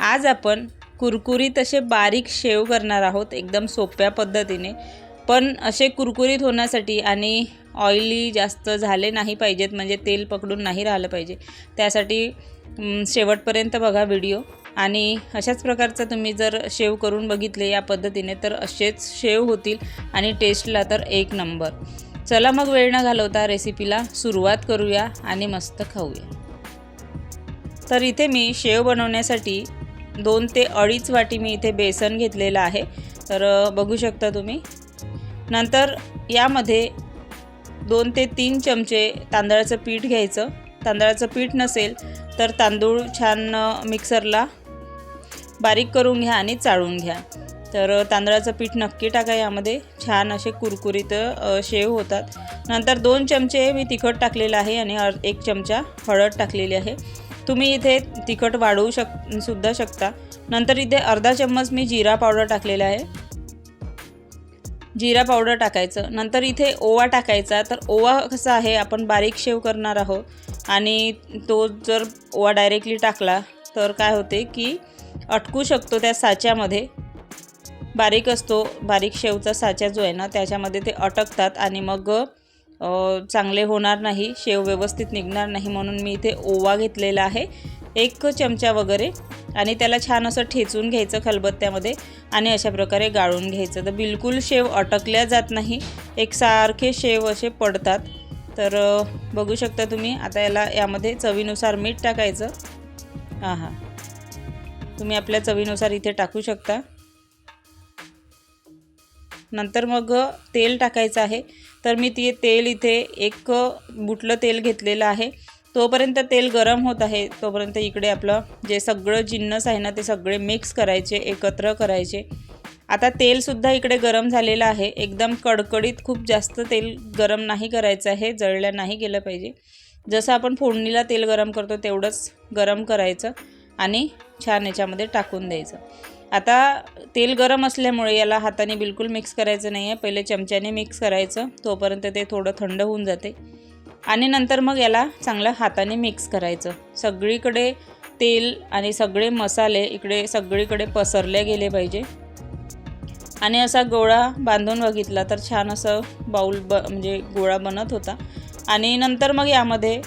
आज आपण कुरकुरीत असे बारीक शेव करणार आहोत एकदम सोप्या पद्धतीने. पण असे कुरकुरीत होण्यासाठी आणि ऑइली जास्त झाले नाही पाहिजेत म्हणजे तेल पकडून नाही राहिलं पाहिजे. त्यासाठी शेवटपर्यंत बघा व्हिडिओ आणि अशाच प्रकारचं तुम्ही जर शेव करून बघितले या पद्धतीने तर असेच शेव होतील आणि टेस्टला तर एक नंबर. चला मग वेळ न घालवता रेसिपीला सुरुवात करूया आणि मस्त खाऊया. तर इथे मी शेव बनवण्यासाठी दोन ते अडीच वाटी मी इथे बेसन घेतलेलं आहे. तर बघू शकता तुम्ही. नंतर यामध्ये दोन ते तीन चमचे तांदळाचं पीठ घ्यायचं. तांदळाचं पीठ नसेल तर तांदूळ छान मिक्सरला बारीक करून घ्या आणि चाळून घ्या. तर तांदळाचं पीठ नक्की टाका यामध्ये. छान असे कुरकुरीत शेव होतात. नंतर दोन चमचे मी तिखट टाकलेलं आहे आणि एक चमचा हळद टाकलेली आहे. तुम्ही इथे तिखट वाढवू शक सुद्धा शकता. नंतर इथे अर्धा चम्मच मी जिरा पावडर टाकलेला आहे. जिरा पावडर टाकायचं. नंतर इथे ओवा टाकायचा. तर ओवा कसा आहे आपण बारीक शेव करणार आहोत. आणि तो जर ओवा डायरेक्टली टाकला तर काय होते की अटकू शकतो त्या साच्यामध्ये. बारीक असतो बारीक शेवचा साचा जो आहे ना त्याच्यामध्ये ते अटकतात आणि मग चांगले होणार नाही शेव व्यवस्थित निघणार नाही म्हणून मी इथे ओवा घेतलेला आहे एक चमचा वगैरे. आणि त्याला छान असं ठेचून घ्यायचं खलबत्त्यामध्ये आणि अशा प्रकारे गाळून घ्यायचं. तर बिलकुल शेव अटकल्या जात नाही एकसारखे शेव असे पडतात. तर बघू शकता तुम्ही आता याला यामध्ये चवीनुसार मीठ टाकायचं. हां हां तुम्ही आपल्या चवीनुसार इथे टाकू शकता. नंतर मग तेल टाकायचं आहे. तर मी ते तेल इथे एक बुटलं तेल घेतलेलं आहे. तोपर्यंत तेल गरम होत आहे. तोपर्यंत इकडे आपलं जे सगळं जिन्नस आहे ना ते सगळे मिक्स करायचे एकत्र करायचे. आता तेलसुद्धा इकडे गरम झालेलं आहे. एकदम कडकडीत खूप जास्त तेल गरम नाही करायचं आहे. जळल्या नाही गेलं पाहिजे. जसं आपण फोडणीला तेल गरम करतो तेवढंच गरम करायचं आणि छान याच्यामध्ये टाकून द्यायचं. आता तेल गरम असल्यामुळे याला हाताने बिलकुल मिक्स करायचं नाही आहे पहिले चमच्याने मिक्स करायचं. तोपर्यंत ते थोडं थंड होऊन जाते. आणि नंतर मग याला चांगलं हाताने मिक्स करायचं. सगळीकडे तेल आणि सगळे मसाले इकडे सगळीकडे पसरले गेले पाहिजे. आणि असा गोळा बांधून बघितला तर छान असं बाऊल ब म्हणजे गोळा बनत होता. आणि नंतर मग यामध्ये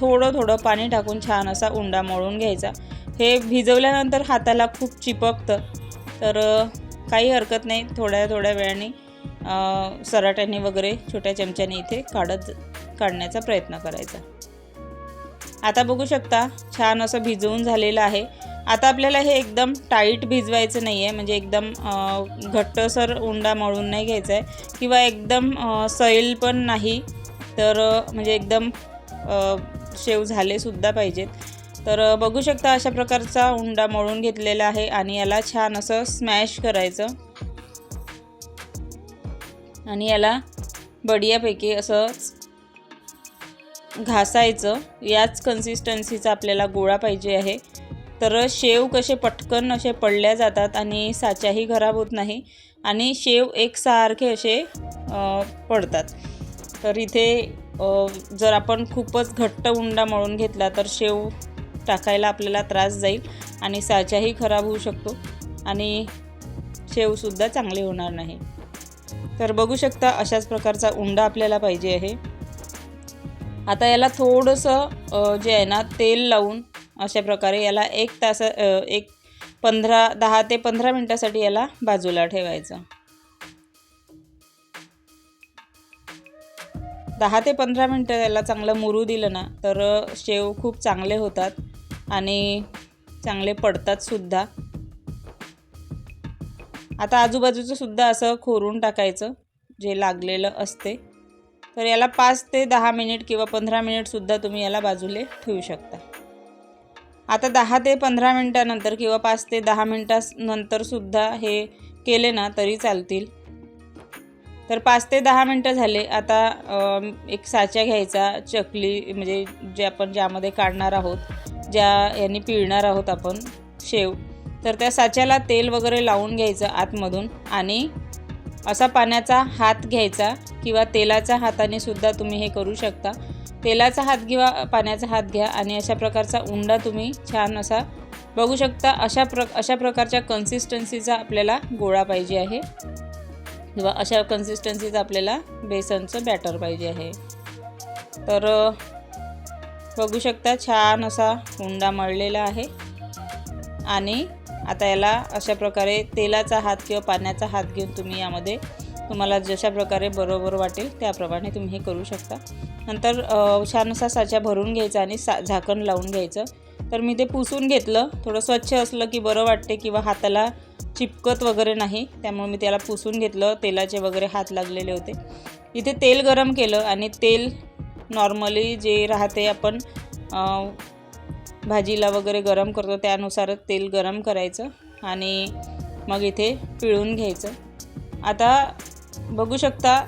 थोडं थोडं पाणी टाकून छान असा उंडा मळून घ्यायचा. हे भिजवल्यानंतर हाताला खूप चिपकतं. तर काही हरकत नाही थोड्या थोड्या वेळाने सराट्याने वगैरे छोट्या चमच्याने इथे काढत काढण्याचा प्रयत्न करायचा. आता बघू शकता छान असं भिजवून झालेलं आहे. आता आपल्याला हे एकदम टाईट भिजवायचं नाही आहे म्हणजे एकदम घट्टसर उंडा मळून नाही घ्यायचा आहे किंवा एकदम सैल पण नाही. तर म्हणजे एकदम शेव झालेसुद्धा पाहिजेत. तर बघू शकता अशा प्रकारचा उंडा मळून घेतलेला आहे आणि याला छान असं स्मॅश करायचं. आणि याला बढियापैकी असं घासायचं. याच कन्सिस्टन्सीचा आपल्याला गोळा पाहिजे आहे. तर शेव कसे पटकन असे पडल्या जातात आणि साच्याही खराब होत नाही आणि शेव एकसारखे असे पडतात. तर इथे जर आपण खूपच घट्ट उंडा मळून घेतला तर शेव टाकायला आपल्याला त्रास जाईल आणि साचाही खराब होऊ शकतो आणि शेवसुद्धा चांगले होणार नाही. तर बघू शकता अशाच प्रकारचा उंडा आपल्याला पाहिजे आहे. आता याला थोडंसं जे आहे ना तेल लावून अशा प्रकारे याला एक तास एक पंधरा दहा ते पंधरा मिनटासाठी याला बाजूला ठेवायचं. दहा ते पंधरा मिनटं याला चांगलं मुरू दिलं ना तर शेव खूप चांगले होतात. आणि चांगले पडतात सुद्धा. आता आजूबाजूचं सुद्धा असं खोरून टाकायचं जे लागलेलं असते. तर याला पाच ते दहा मिनिट किंवा पंधरा मिनिटसुद्धा तुम्ही याला बाजूले ठेवू शकता. आता दहा ते पंधरा मिनटानंतर किंवा पाच ते दहा मिनटानंतरसुद्धा हे केले ना तरी चालतील. तर पाच ते दहा मिनटं झाले आता एक साचा घ्यायचा चकली म्हणजे जे आपण ज्यामध्ये काढणार आहोत ज्या यांनी पिळणार आहोत आपण शेव तर त्या साच्याला तेल वगैरे लावून घ्यायचं आतमधून आणि असा पाण्याचा हात घ्यायचा किंवा तेलाच्या हाताने सुद्धा तुम्ही हे करू शकता. तेलाचा हात किंवा पाण्याचा हात घ्या आणि अशा प्रकारचा उंडा तुम्ही छान असा बघू शकता. अशा प्र अशा प्रकारच्या कन्सिस्टन्सीचा आपल्याला गोळा पाहिजे आहे. किंवा अशा कन्सिस्टन्सीचं आपल्याला बेसनचं बॅटर पाहिजे आहे. तर बघू शकता छान असा हुंडा मळलेला आहे. आणि आता याला अशा प्रकारे तेलाचा हात किंवा पाण्याचा हात घेऊन तुम्ही यामध्ये तुम्हाला जशा प्रकारे बरोबर वाटेल त्याप्रमाणे तुम्ही हे करू शकता. नंतर छान असा साचा भरून घ्यायचा आणि सा झाकण लावून घ्यायचं. तर मी ते पुसून घेतलं. थोडं स्वच्छ असलं की बरं वाटते किंवा हाताला चिपकत वगैरे नाही त्यामुळे मी त्याला पुसून घेतलं. तेलाचे वगैरे हात लागलेले होते. इथे तेल गरम केलं आणि तेल नॉर्मली जे राहते आपण भाजीला वगैरे गरम करतो त्यानुसारच तेल गरम करायचं आणि मग इथे पिळून घ्यायचं. आता बघू शकता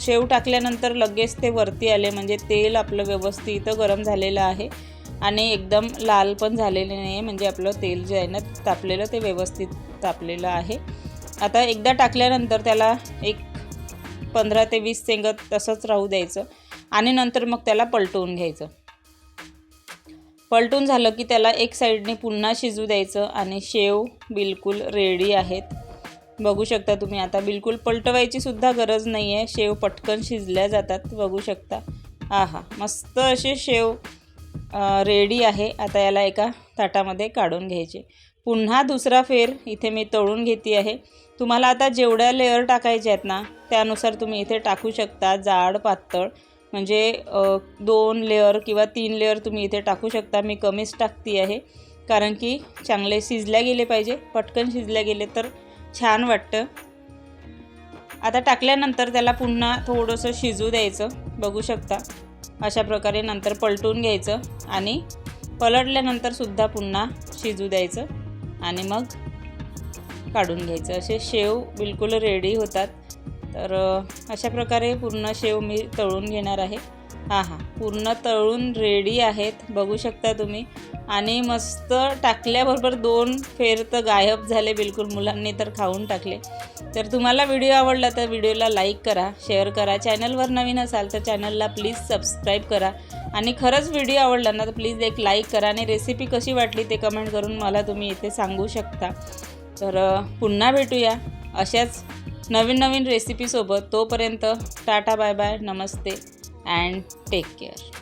शेव टाकल्यानंतर लगेच ते वरती आले म्हणजे तेल आपलं व्यवस्थित गरम झालेलं आहे आणि एकदम लाल पण झालेले नाही आहे म्हणजे आपलं तेल जे आहे ना तापलेलं ते व्यवस्थित तापलेलं आहे. आता एकदा टाकल्यानंतर त्याला एक पंधरा ते वीस सेंगत तसंच राहू द्यायचं. आणि नंतर मग त्याला पलटवून घ्यायचं. पलटून झालं की त्याला एक साईडने पुन्हा शिजू द्यायचं आणि शेव बिलकुल रेडी आहेत. बघू शकता तुम्ही आता बिलकुल पलटवायची सुद्धा गरज नाही आहे शेव पटकन शिजल्या जातात बघू शकता. आहा मस्त असे शेव रेडी आहे. आता याला एका ताटामध्ये काढून घ्यायचे. पुन्हा दुसरा फेर इथे मी तळून घेते आहे. तुम्हाला आता जेवढ्या लेअर टाकायचे आहेत ना त्यानुसार तुम्ही इथे टाकू शकता जाड पातळ. म्हणजे दोन लेअर किंवा तीन लेअर तुम्ही इथे टाकू शकता. मी कमीच टाकते आहे. कारण की चांगले शिजल्या गेले पाहिजे. पटकन शिजल्या गेले तर छान वाटतं. आता टाकल्यानंतर त्याला पुन्हा थोडंसं शिजू द्यायचं. बघू शकता. अशा प्रकारे नंतर पलटून घ्यायचं आणि पलटल्यानंतर सुद्धा पुन्हा शिजू द्यायचं. आणि मग काढून घ्यायचं. असे शेव बिलकुल रेडी होतात. तर अशा प्रकारे पूर्ण शेव मी तळून घेणार आहे. हां हां. पूर्ण तळून रेडी आहेत. बघू शकता तुम्ही. आणि मस्त टाकल्याबरोबर दोन फेर तर गायब झाले बिलकुल मुलांनी तर खाऊन टाकले. तर तुम्हाला व्हिडिओ आवडला तर व्हिडिओला लाईक करा शेअर करा. चॅनलवर नवीन असाल तर चॅनलला प्लीज सबस्क्राईब करा. आणि खरंच व्हिडिओ आवडला ना तर प्लीज एक लाईक करा आणि रेसिपी कशी वाटली ते कमेंट करून मला तुम्ही इथे सांगू शकता. तर पुन्हा भेटूया अशाच नवीन नवीन रेसिपीसोबत तोपर्यंत टाटा बाय बाय नमस्ते अँड टेक केअर